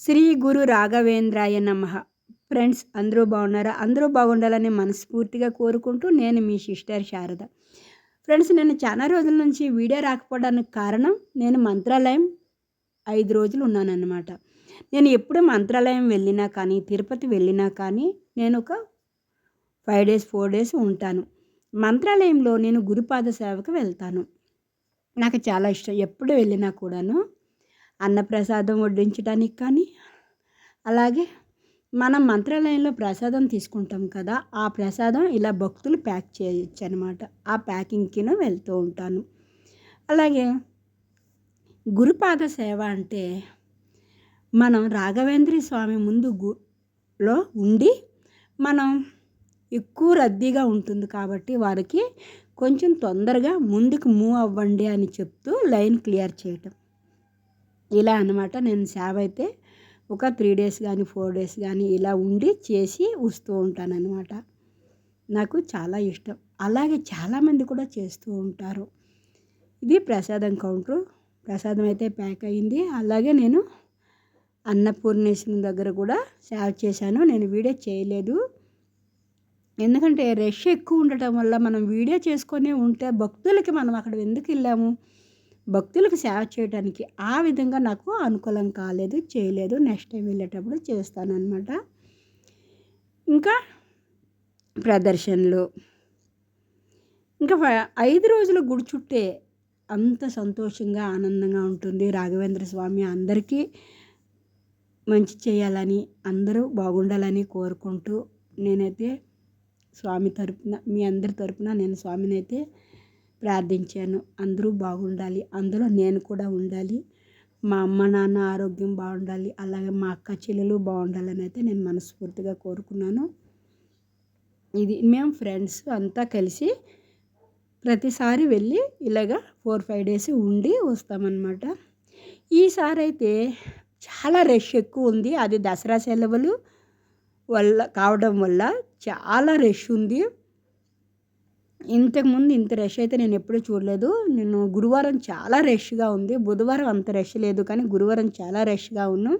శ్రీ గురు రాఘవేంద్రాయ నమ. ఫ్రెండ్స్ అందరూ బాగున్నారా? అందరూ బాగుండాలని మనస్ఫూర్తిగా కోరుకుంటూ నేను మీ సిస్టర్ శారద. ఫ్రెండ్స్ నేను చాలా రోజుల నుంచి వీడియో రాకపోవడానికి కారణం నేను మంత్రాలయం ఐదు రోజులు ఉన్నానన్నమాట. నేను ఎప్పుడు మంత్రాలయం వెళ్ళినా కానీ తిరుపతి వెళ్ళినా కానీ నేను ఒక ఫైవ్ డేస్ ఫోర్ డేస్ ఉంటాను. మంత్రాలయంలో నేను గురుపాద సేవకు వెళ్తాను. నాకు చాలా ఇష్టం. ఎప్పుడు వెళ్ళినా కూడాను అన్నప్రసాదం వడ్డించడానికి కానీ అలాగే మనం మంత్రాలయంలో ప్రసాదం తీసుకుంటాం కదా ఆ ప్రసాదం ఇలా భక్తులు ప్యాక్ చేయొచ్చు అనమాట ఆ ప్యాకింగ్కిను వెళ్తూ ఉంటాను. అలాగే గురుపాద సేవ అంటే మనం రాఘవేంద్ర స్వామి ముందు గులో ఉండి మనం ఎక్కువ రద్దీగా ఉంటుంది కాబట్టి వారికి కొంచెం తొందరగా ముందుకు మూవ్ అవ్వండి అని చెప్తూ లైన్ క్లియర్ చేయటం. ఇలా అనమాట నేను సేవ అయితే ఒక త్రీ డేస్ కానీ ఫోర్ డేస్ కానీ ఇలా ఉండి చేసి వస్తూ ఉంటానన్నమాట. నాకు చాలా ఇష్టం. అలాగే చాలామంది కూడా చేస్తూ ఉంటారు. ఇది ప్రసాదం కౌంటరు. ప్రసాదం అయితే ప్యాక్ అయింది. అలాగే నేను అన్నపూర్ణేశ్వరి దగ్గర కూడా సేవ చేశాను. నేను వీడియో చేయలేదు. ఎందుకంటే రష్ ఎక్కువ ఉండటం వల్ల మనం వీడియో చేసుకొని ఉంటే భక్తులకి మనం అక్కడ ఎందుకు వెళ్ళాము? భక్తులకు సేవ చేయడానికి ఆ విధంగా నాకు అనుకూలం కాలేదు చేయలేదు. నెక్స్ట్ టైం వెళ్ళేటప్పుడు చేస్తానన్నమాట. ఇంకా ప్రదర్శనలు. ఇంకా ఐదు రోజులు గుడి చుట్టే అంత సంతోషంగా ఆనందంగా ఉంటుంది. రాఘవేంద్ర స్వామి అందరికీ మంచి చేయాలని అందరూ బాగుండాలని కోరుకుంటూ నేనైతే స్వామి తరపున మీ అందరి తరపున నేను స్వామిని అయితే ప్రార్థించాను. అందరూ బాగుండాలి. అందులో నేను కూడా ఉండాలి. మా అమ్మ నాన్న ఆరోగ్యం బాగుండాలి. అలాగే మా అక్క చెల్లెలు బాగుండాలని అయితే నేను మనస్ఫూర్తిగా కోరుకున్నాను. ఇది మేము ఫ్రెండ్స్ అంతా కలిసి ప్రతిసారి వెళ్ళి ఇలాగ ఫోర్ ఫైవ్ డేస్ ఉండి వస్తామన్నమాట. ఈసారి అయితే చాలా రష్ ఎక్కువ ఉంది. అది దసరా సెలవులు వల్ల కావడం వల్ల చాలా రష్ ఉంది. ఇంతకుముందు ఇంత రష్ అయితే నేను ఎప్పుడూ చూడలేదు. నేను గురువారం చాలా రష్గా ఉంది. బుధవారం అంత రష్ లేదు కానీ గురువారం చాలా రష్గా ఉన్నాం.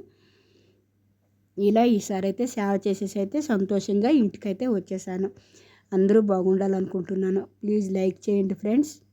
ఇలా ఈసారి అయితే సేవ చేసేసి అయితే సంతోషంగా ఇంటికైతే వచ్చేసాను. అందరూ బాగుండాలనుకుంటున్నాను. ప్లీజ్ లైక్ చేయండి ఫ్రెండ్స్